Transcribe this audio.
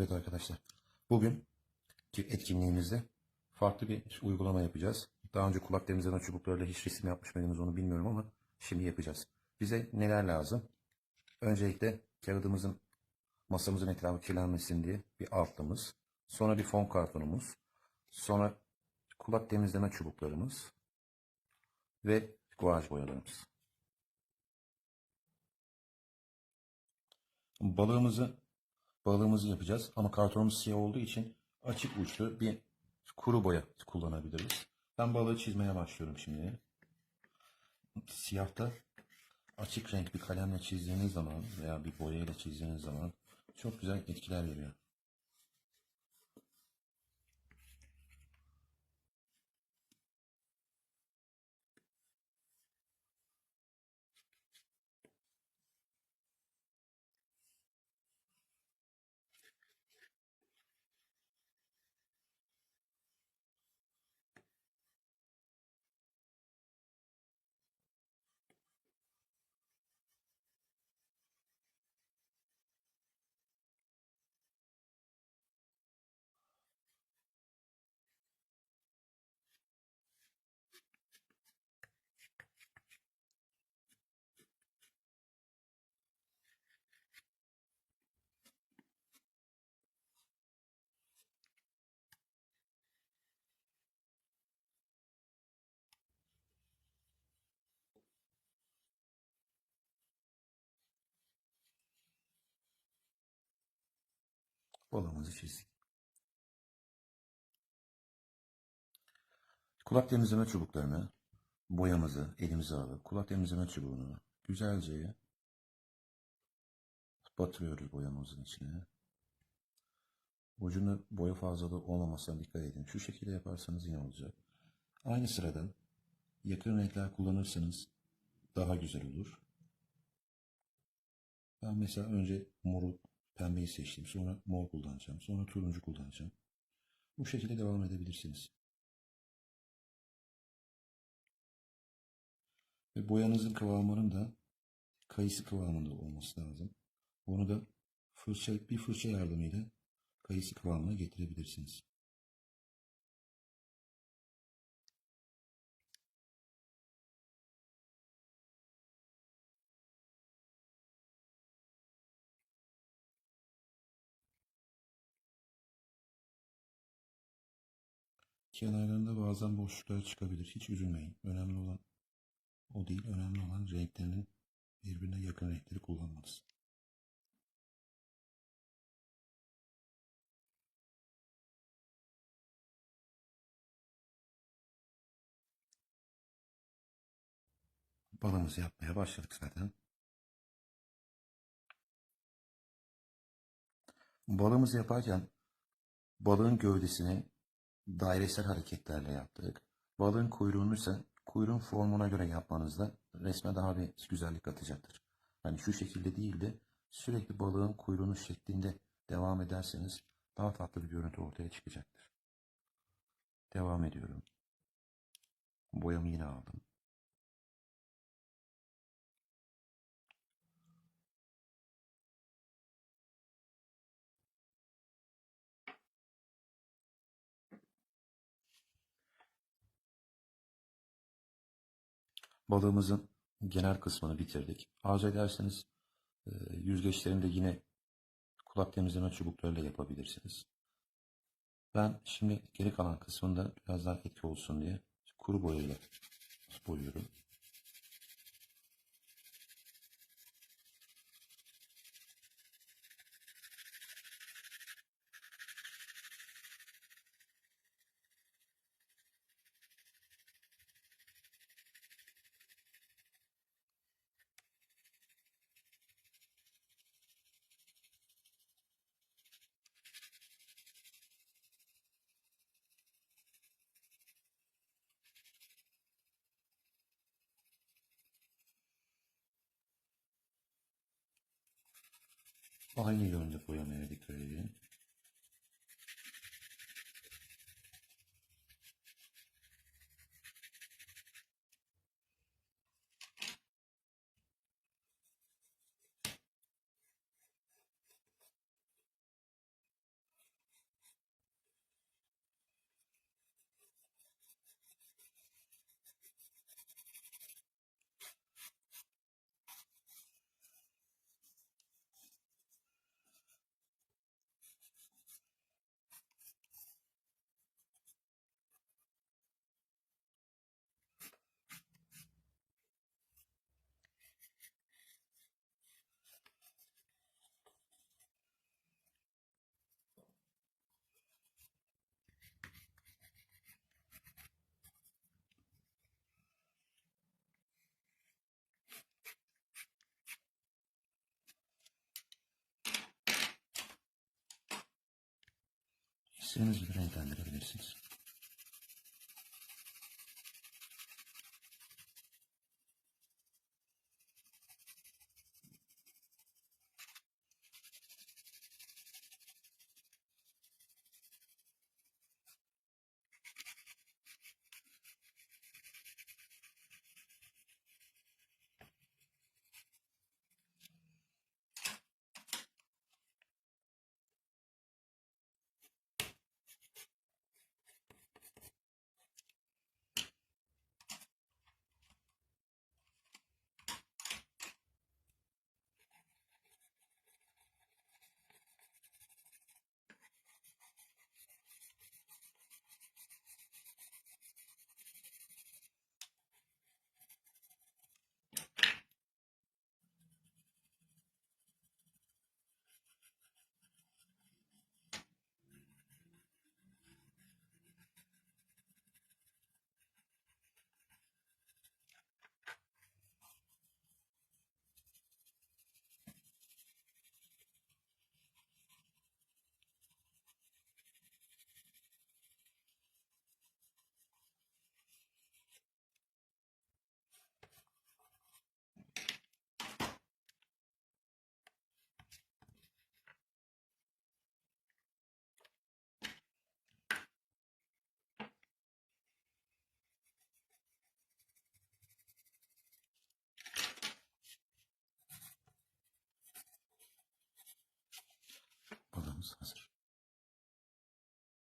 Evet arkadaşlar. Bugün etkinliğimizde farklı bir uygulama yapacağız. Daha önce kulak temizleme çubuklarıyla hiç resim yapmış mıydınız onu bilmiyorum ama şimdi yapacağız. Bize neler lazım? Öncelikle kağıdımızın masamızın etrafı kirlenmesin diye bir altlımız. Sonra bir fon kartonumuz. Sonra kulak temizleme çubuklarımız. Ve guaj boyalarımız. Balığımızı balığımızı yapacağız ama kartonumuz siyah olduğu için açık uçlu bir kuru boya kullanabiliriz. Ben balığı çizmeye başlıyorum şimdi. Siyahta açık renk bir kalemle çizdiğiniz zaman veya bir boyayla çizdiğiniz zaman çok güzel etkiler veriyor. Balığımızı çizdik. Kulak temizleme çubuklarını, boyamızı elimize alıp kulak temizleme çubuğunu güzelce batırıyoruz boyamızın içine. Ucunda boya fazlalığı olmamasına dikkat edin. Şu şekilde yaparsanız yine olacak. Aynı sırada yakın renkler kullanırsanız daha güzel olur. Ben mesela önce moru, pembeyi seçtim. Sonra mor kullanacağım. Sonra turuncu kullanacağım. Bu şekilde devam edebilirsiniz. Ve boyanızın kıvamının da kayısı kıvamında olması lazım. Onu da fırça, bir fırça yardımıyla kayısı kıvamına getirebilirsiniz. Kenarlarında bazen boşluklar çıkabilir. Hiç üzülmeyin. Önemli olan o değil. Önemli olan renklerinin birbirine yakın renkleri kullanmanız. Balığımızı yapmaya başladık zaten. Balığımızı yaparken balığın gövdesini dairesel hareketlerle yaptık. Balığın kuyruğunu ise kuyruğun formuna göre yapmanızda resme daha bir güzellik katacaktır. Yani şu şekilde değil de sürekli balığın kuyruğunun şeklinde devam ederseniz daha tatlı bir görüntü ortaya çıkacaktır. Devam ediyorum. Boyamı yine aldım. Balığımızın genel kısmını bitirdik. Arzu ederseniz e, yüzgeçlerini de yine kulak temizleme çubuklarıyla yapabilirsiniz. Ben şimdi geri kalan kısmında biraz daha etki olsun diye kuru boyayla boyuyorum. Aynı yönde boyamaya dikkat edin. İstediğiniz gibi renklendirebilirsiniz. Balığımız Jesus.